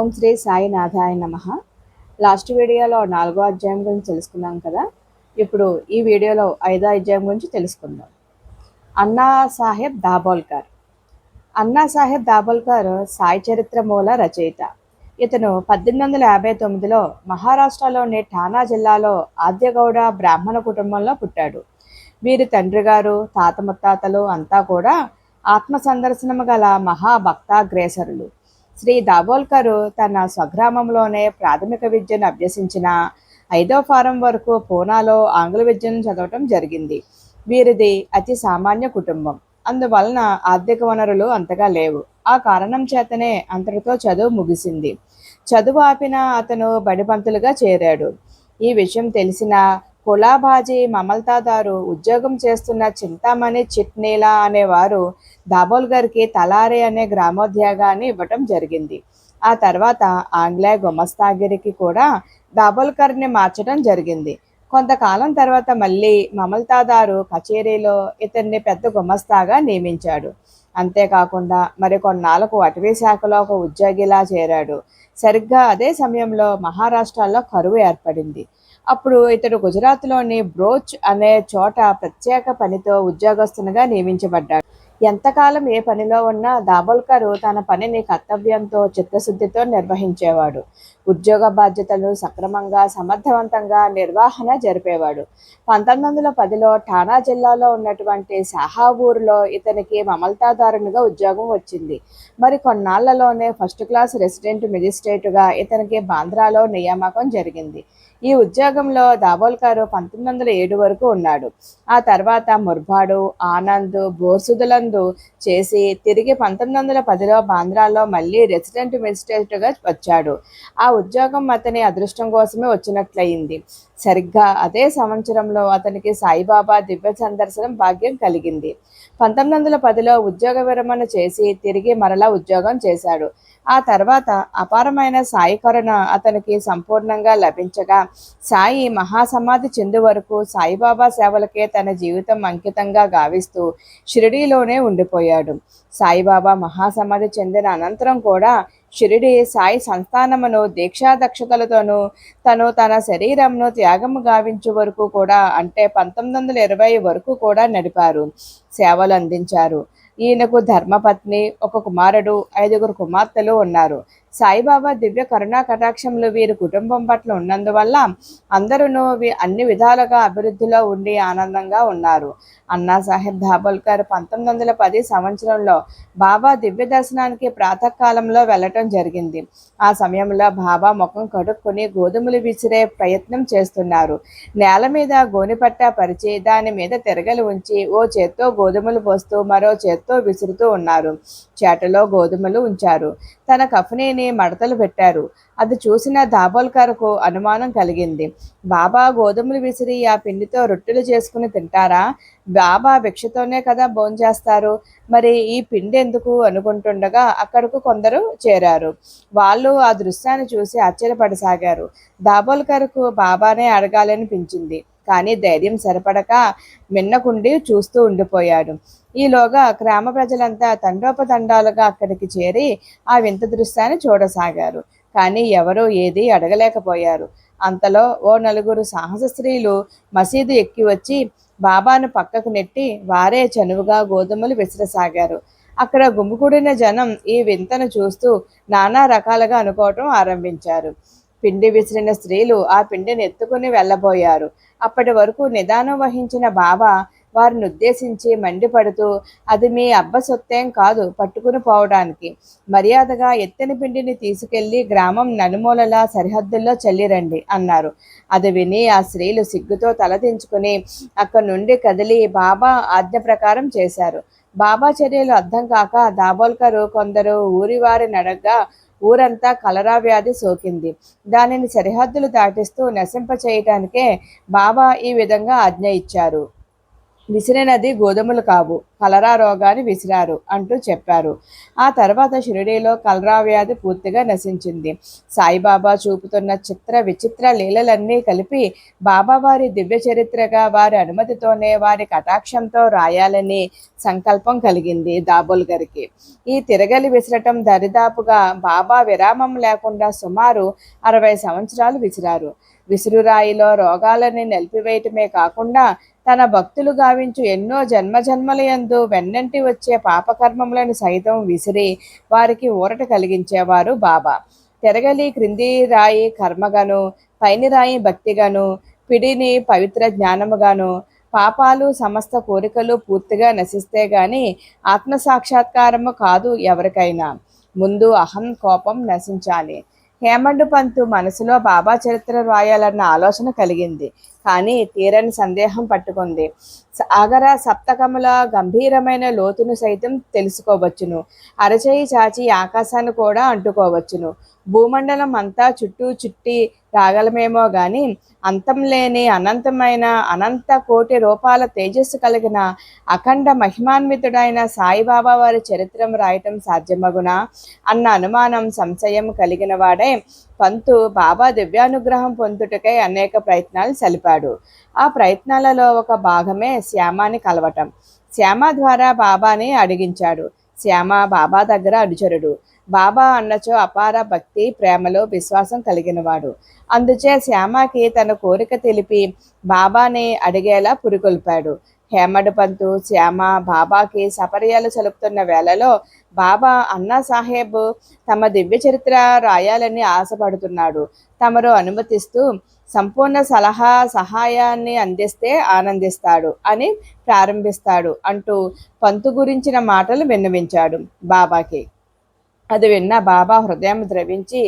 ఓం శ్రీ సాయినాథాయ నమ. లాస్ట్ వీడియోలో నాలుగో అధ్యాయం గురించి తెలుసుకున్నాం కదా. ఇప్పుడు ఈ వీడియోలో ఐదో అధ్యాయం గురించి తెలుసుకుందాం. అన్నా సాహెబ్ దాబోల్కర్. అన్నా సాహెబ్ దాబోల్కర్ సాయి చరిత్ర మూల రచయిత. ఇతను పద్దెనిమిది వందల యాభై తొమ్మిదిలో మహారాష్ట్రలోని ఠానా జిల్లాలో ఆద్యగౌడ బ్రాహ్మణ కుటుంబంలో పుట్టాడు. వీరి తండ్రి గారు తాత ముత్తాతలు అంతా కూడా ఆత్మ సందర్శనము గల మహాభక్తాగ్రేసరులు. శ్రీ దాబోల్కర్ తన స్వగ్రామంలోనే ప్రాథమిక విద్యను అభ్యసించిన ఐదో ఫారం వరకు పూనాలో ఆంగ్ల విద్యను చదవటం జరిగింది. వీరిది అతి సామాన్య కుటుంబం. అందువలన ఆర్థిక వనరులు అంతగా లేవు. ఆ కారణం చేతనే అంతటితో చదువు ముగిసింది. చదువు ఆపిన అతను బడిపంతులుగా చేరాడు. ఈ విషయం తెలిసిన కులాబాజీ మమల్తాదారు ఉద్యోగం చేస్తున్న చింతామణి చిట్నీలా అనేవారు దాబోల్గర్కి తలారే అనే గ్రామోద్యోగాన్ని ఇవ్వటం జరిగింది. ఆ తర్వాత ఆంగ్లేయ గుమస్తాగిరికి కూడా దాబోల్కర్ని మార్చడం జరిగింది. కొంతకాలం తర్వాత మళ్ళీ మమల్తాదారు కచేరీలో ఇతన్ని పెద్ద గుమస్తాగా నియమించాడు. అంతేకాకుండా మరికొన్నాళ్ళకు అటవీ శాఖలో ఒక ఉద్యోగిలా చేరాడు. సరిగ్గా అదే సమయంలో మహారాష్ట్రలో కరువు ఏర్పడింది. అప్పుడు ఇతడు గుజరాత్లోని బ్రోచ్ అనే చోట ప్రత్యేక పనితో ఉద్యోగస్తునిగా నియమించబడ్డాడు. ఎంతకాలం ఏ పనిలో ఉన్నా దాబోల్కర్ తన పనిని కర్తవ్యంతో చిత్తశుద్ధితో నిర్వహించేవాడు. ఉద్యోగ బాధ్యతలు సక్రమంగా సమర్థవంతంగా నిర్వహణ జరిపేవాడు. పంతొమ్మిది వందల పదిలో ఠానా జిల్లాలో ఉన్నటువంటి సాహావూరులో ఇతనికి మమల్తాదారునిగా ఉద్యోగం వచ్చింది. మరి కొన్నాళ్ళలోనే ఫస్ట్ క్లాస్ రెసిడెంట్ మెజిస్ట్రేటుగా ఇతనికి బాంద్రాలో నియామకం జరిగింది. ఈ ఉద్యోగంలో దాబోల్కర్ పంతొమ్మిది వందల ఏడు వరకు ఉన్నాడు. ఆ తర్వాత ముర్భాడు ఆనంద్ బోర్సుదులందు చేసి తిరిగి పంతొమ్మిది వందల పదిలో బాంద్రాలో మళ్ళీ రెసిడెంట్ మెజిస్ట్రేట్గా వచ్చాడు. ఆ ఉద్యోగం అతని అదృష్టం కోసమే వచ్చినట్లయింది. సరిగ్గా అదే సంవత్సరంలో అతనికి సాయిబాబా దివ్య సందర్శనం భాగ్యం కలిగింది. పంతొమ్మిది వందల పదిలో ఉద్యోగ విరమణ చేసి తిరిగి మరలా ఉద్యోగం చేశాడు. ఆ తర్వాత అపారమైన సాయి కరుణ అతనికి సంపూర్ణంగా లభించగా సాయి మహాసమాధి చెందు వరకు సాయిబాబా సేవలకే తన జీవితం అంకితంగా గావిస్తూ షిరిడీలోనే ఉండిపోయాడు. సాయిబాబా మహాసమాధి చెందిన అనంతరం కూడా షిరిడి సాయి సంస్థానమును దీక్షాదక్షతలతోనూ తను తన శరీరంను త్యాగము గావించే వరకు కూడా అంటే పంతొమ్మిది వందల ఇరవై వరకు కూడా నడిపారు సేవలు అందించారు. ఈయనకు ధర్మపత్ని ఒక కుమారుడు ఐదుగురు కుమార్తెలు ఉన్నారు. సాయిబాబా దివ్య కరుణా కటాక్షములు వీరి కుటుంబం పట్ల ఉన్నందువల్ల అందరూ అన్ని విధాలుగా అభివృద్ధిలో ఉండి ఆనందంగా ఉన్నారు. అన్నా సాహెబ్ ధాబోల్కర్ పంతొమ్మిది వందల పది సంవత్సరంలో బాబా దివ్య దర్శనానికి ప్రాతకాలంలో వెళ్ళటం జరిగింది. ఆ సమయంలో బాబా ముఖం కడుక్కొని గోధుమలు విసిరే ప్రయత్నం చేస్తున్నారు. నేల మీద గోనిపట్ట పరిచి దాని మీద తిరగలి ఉంచి ఓ చేత్తో గోధుమలు పోస్తూ మరో చేత్తో విసురుతూ ఉన్నారు. చేటలో గోధుమలు ఉంచారు. తన కఫనీని మడతలు పెట్టారు. అది చూసిన దాబోల్కర్కు అనుమానం కలిగింది. బాబా గోధుమలు విసిరి ఆ పిండితో రొట్టెలు చేసుకుని తింటారా? బాబా భిక్షతోనే కదా భోంచేస్తారు మరి ఈ పిండి ఎందుకు? అనుకుంటుండగా అక్కడకు కొందరు చేరారు. వాళ్ళు ఆ దృశ్యాన్ని చూసి ఆశ్చర్యపడసాగారు. దాబోల్కర్కు బాబానే అడగాలనిపించింది కానీ ధైర్యం సరిపడక మిన్నకుండి చూస్తూ ఉండిపోయాడు. ఈలోగా గ్రామ ప్రజలంతా తండోపతండాలుగా అక్కడికి చేరి ఆ వింత దృశ్యాన్ని చూడసాగారు. కానీ ఎవరూ ఏదీ అడగలేకపోయారు. అంతలో ఓ నలుగురు సాహస స్త్రీలు మసీదు ఎక్కి వచ్చి బాబాను పక్కకు నెట్టి వారే చనువుగా గోధుమలు విసిరసాగారు. అక్కడ గుమ్మికూడిన జనం ఈ వింతను చూస్తూ నానా రకాలుగా అనుకోవటం ఆరంభించారు. పిండి విసిరిన స్త్రీలు ఆ పిండిని ఎత్తుకుని వెళ్ళబోయారు. అప్పటి వరకు నిదానం వహించిన బాబా వారిని ఉద్దేశించి మండిపడుతూ అది మీ అబ్బ సొత్తేం కాదు పట్టుకుని పోవడానికి. మర్యాదగా ఎత్తని పిండిని తీసుకెళ్ళి గ్రామం నలుమూలల సరిహద్దుల్లో చల్లిరండి అన్నారు. అది విని ఆ స్త్రీలు సిగ్గుతో తలదించుకుని అక్కడి నుండి కదిలి బాబా ఆజ్ఞ ప్రకారం చేశారు. బాబా చర్యలు అర్థం కాక దాబోల్కరు కొందరు ఊరివారి నడగ్గా ఊరంతా కలరా వ్యాధి సోకింది. దానిని సరిహద్దులు దాటిస్తూ నశింప చేయటానికే బాబా ఈ విధంగా ఆజ్ఞ ఇచ్చారు. విసిరినది గోధుమలు కావు. కలరా రోగాన్ని విసిరారు అంటూ చెప్పారు. ఆ తర్వాత షిరిడీలో కలరా వ్యాధి పూర్తిగా నశించింది. సాయిబాబా చూపుతున్న చిత్ర విచిత్ర లీలలన్నీ కలిపి బాబావారి దివ్య చరిత్రగా వారి అనుమతితోనే వారి కటాక్షంతో రాయాలని సంకల్పం కలిగింది దాబోల్ గారికి. ఈ తిరగలి విసరటం దరిదాపుగా బాబా విరామం లేకుండా సుమారు అరవై సంవత్సరాలు విసిరారు. విసురురాయిలో రోగాలని నిలిపివేయటమే కాకుండా తన భక్తులు గావించు ఎన్నో జన్మ జన్మలయందు వెన్నంటి వచ్చే పాపకర్మములను సైతం విసిరి వారికి ఊరట కలిగించేవారు బాబా. తిరగలి క్రింది రాయి కర్మగాను పైని రాయి భక్తిగాను పిడిని పవిత్ర జ్ఞానముగాను పాపాలు సమస్త కోరికలు పూర్తిగా నశిస్తే గాని ఆత్మ సాక్షాత్కారము కాదు ఎవరికైనా. ముందు అహం కోపం నశించాలి. హేమండ్ పంతు మనసులో బాబా చరిత్ర రాయాలన్న ఆలోచన కలిగింది. కానీ తీరని సందేహం పట్టుకుంది. సాగర సప్తకముల గంభీరమైన లోతును సైతం తెలుసుకోవచ్చును. అరచేయి చాచి ఆకాశాన్ని కూడా అంటుకోవచ్చును. భూమండలం అంతా చుట్టూ చుట్టి రాగలమేమో గాని అంతం లేని అనంతమైన అనంత కోటి రూపాల తేజస్సు కలిగిన అఖండ మహిమాన్వితుడైన సాయిబాబా వారి చరిత్రం రాయటం సాధ్యమగునా? అన్న అనుమానం సంశయం కలిగిన వాడే పంతు బాబా దివ్యానుగ్రహం పొందుటకై అనేక ప్రయత్నాలు సలిపాడు. ఆ ప్రయత్నాలలో ఒక భాగమే శ్యామాని కలవటం. శ్యామ ద్వారా బాబాని అడిగించాడు. శ్యామ బాబా దగ్గర అనుచరుడు బాబా అన్నచో అపార భక్తి ప్రేమలో విశ్వాసం కలిగినవాడు. అందుచే శ్యామకి తన కోరిక తెలిపి బాబాని అడిగేలా పురికొల్పాడు. హేమడ్ పంతు శ్యామ బాబాకి సపర్యాలు చలుపుతున్న వేళలో బాబా అన్నా సాహెబ్ తమ దివ్య చరిత్ర రాయాలని ఆశపడుతున్నాడు. తమరు అనుమతిస్తూ సంపూర్ణ సలహా సహాయాన్ని అందిస్తే ఆనందిస్తాడు అని ప్రారంభిస్తాడు అంటూ పంతు గురించిన మాటలు విన్నవించాడు బాబాకి. అది విన్న బాబా హృదయం ద్రవించి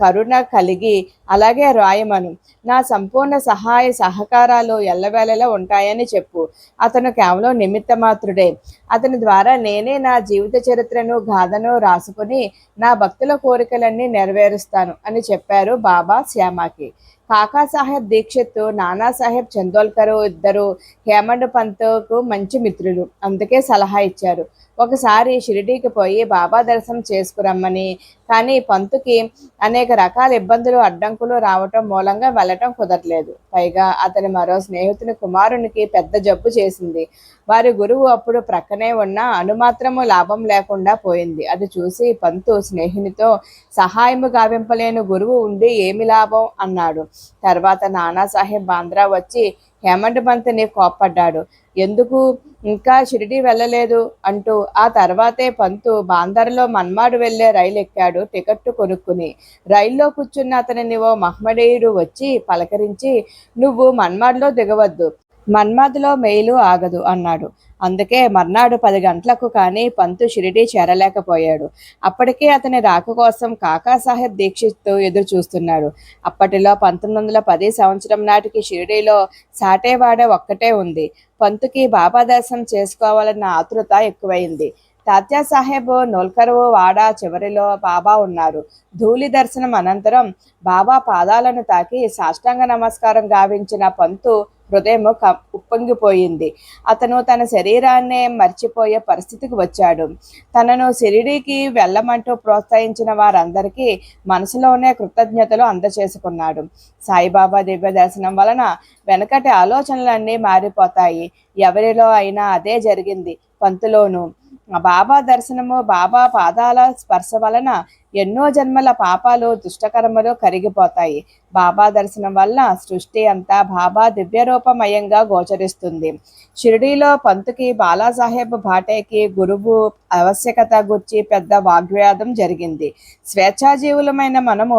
కరుణ కలిగి అలాగే రాయమను. నా సంపూర్ణ సహాయ సహకారాలు ఎల్లవేళలా ఉంటాయని చెప్పు. అతను కేవలం నిమిత్త మాత్రుడే. అతని ద్వారా నేనే నా జీవిత చరిత్రను గాథను రాసుకుని నా భక్తుల కోరికలన్నీ నెరవేరుస్తాను అని చెప్పారు బాబా శ్యామాకి. కాకా సాహెబ్ దీక్షిత్ నానా సాహెబ్ చందోల్కర్ ఇద్దరు హేమండ్ పంత్కు మంచి మిత్రులు. అందుకే సలహా ఇచ్చారు. ఒకసారి షిరిడీకి పోయి బాబా దర్శనం చేసుకురమ్మని కానీ పంతుకి అనేక రకాల ఇబ్బందులు అడ్డంకులు రావటం మూలంగా వెళ్ళటం కుదరలేదు. పైగా అతని మరో స్నేహితుని కుమారునికి పెద్ద జబ్బు చేసింది. వారి గురువు అప్పుడు ప్రక్కనే ఉన్న అనుమాత్రము లాభం లేకుండా పోయింది. అది చూసి పంతు స్నేహినితో సహాయము గావింపలేని గురువు ఉండి ఏమి లాభం? అన్నాడు. తర్వాత నానాసాహెబ్ బాంద్రా వచ్చి హేమంత్ పంత్ని కోప్పడ్డాడు. ఎందుకు? ఇంకా షిరిడి వెళ్ళలేదు అంటూ ఆ తర్వాతే పంతు బాందర్లో మన్మాడు వెళ్ళే రైలు ఎక్కాడు టికెట్టు కొనుక్కుని. రైల్లో కూర్చున్న అతనిని ఓ మహ్మడీయుడు వచ్చి పలకరించి నువ్వు మన్మాడ్లో దిగవద్దు. మన్మాద్లో మెయిలు ఆగదు అన్నాడు. అందుకే మర్నాడు పది గంటలకు కానీ పంతు షిరిడి చేరలేకపోయాడు. అప్పటికే అతని రాక కోసం కాకాసాహెబ్ దీక్షిత్ ఎదురు చూస్తున్నాడు. అప్పటిలో పంతొమ్మిది వందల పది సంవత్సరం నాటికి షిరిడీలో సాటేవాడ ఒక్కటే ఉంది. పంతుకి బాబా దర్శనం చేసుకోవాలన్న ఆతృత ఎక్కువైంది. తాత్యా సాహెబ్ నోల్కరువు వాడ చివరిలో బాబా ఉన్నారు. ధూళి దర్శనం అనంతరం బాబా పాదాలను తాకి సాష్టాంగ నమస్కారం గావించిన పంతు హృదయం ఉప్పొంగిపోయింది. అతను తన శరీరాన్నే మర్చిపోయే పరిస్థితికి వచ్చాడు. తనను షిరిడీకి వెళ్ళమంటూ ప్రోత్సహించిన వారందరికీ మనసులోనే కృతజ్ఞతలు అందచేసుకున్నాడు సాయిబాబా దివ్య దర్శనం వలన వెనకటి ఆలోచనలన్నీ మారిపోతాయి. ఎవరిలో అయినా అదే జరిగింది. పంతులోను. బాబా దర్శనము బాబా పాదాల స్పర్శ వలన ఎన్నో జన్మల పాపాలు దుష్టకర్మలు కరిగిపోతాయి. బాబా దర్శనం వల్ల సృష్టి అంతా బాబా దివ్యరూపమయంగా గోచరిస్తుంది. షిరిడీలో పంతుకి బాలాసాహెబ్ భాటేకి గురువు ఆవశ్యకత గుర్చి పెద్ద వాగ్వాదం జరిగింది. స్వేచ్ఛాజీవులమైన మనము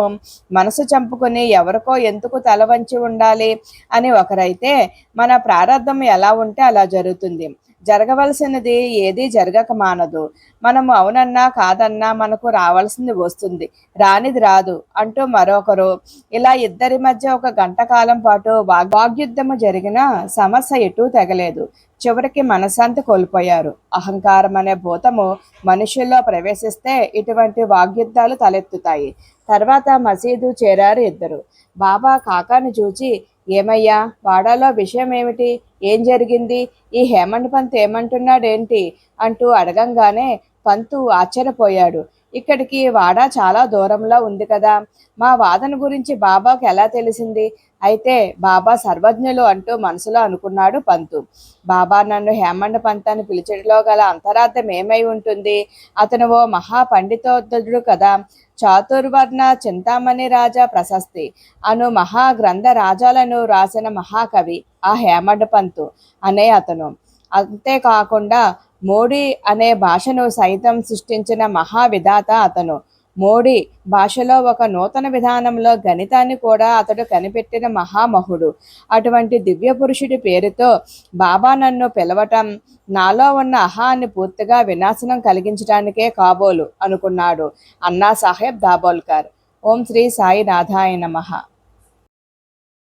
మనసు చంపుకుని ఎవరికో ఎందుకు తల వంచి ఉండాలి అని ఒకరైతే మన ప్రారంధం ఎలా ఉంటే అలా జరుగుతుంది. జరగవలసినది ఏది జరగక మానదు. మనము అవునన్నా కాదన్నా మనకు రావాల్సింది వస్తుంది. రానిది రాదు అంటూ మరొకరు ఇలా ఇద్దరి మధ్య ఒక గంట కాలం పాటు వాగ్యుద్ధము జరిగిన సమస్య ఎటూ తెగలేదు. చివరికి మనశాంతి కోల్పోయారు. అహంకారం అనే భూతము మనుషుల్లో ప్రవేశిస్తే ఇటువంటి వాగ్యుద్ధాలు తలెత్తుతాయి. తర్వాత మసీదు చేరారు ఇద్దరు. బాబా కాకాను చూచి ఏమయ్యా వాడాలో విషయం ఏమిటి ఏం జరిగింది? ఈ హేమంత్ పంత్ ఏమంటున్నాడేంటి? అంటూ అడగంగానే పంతు ఆశ్చర్యపోయాడు. ఇక్కడికి వాడా చాలా దూరంలో ఉంది కదా. మా వాదన గురించి బాబాకు ఎలా తెలిసింది? అయితే బాబా సర్వజ్ఞులు అంటూ మనసులో అనుకున్నాడు పంతు. బాబా నన్ను హేమండ్ పంత్ అని పిలిచడంలో గల అంతరార్థం ఏమై ఉంటుంది? అతను ఓ మహా పండితోద్ధుడు కదా. చాతుర్వర్ణ చింతామణి రాజా ప్రశస్తి. అను మహా గ్రంథ రాజాలను రాసిన మహాకవి ఆ హేమండ్ పంతు అనే అతను. అంతేకాకుండా మోడీ అనే భాషను సైతం సృష్టించిన మహావిధాత అతను. మోడీ భాషలో ఒక నూతన విధానంలో గణితాన్ని కూడా అతడు కనిపెట్టిన మహామహుడు. అటువంటి దివ్య పురుషుడి పేరుతో బాబా నన్ను పిలవటం నాలో ఉన్న అహాన్ని పూర్తిగా వినాశనం కలిగించడానికే కాబోలు అనుకున్నాడు అన్నా సాహెబ్ దాబోల్కర్. ఓం శ్రీ సాయి నాథాయ నమః.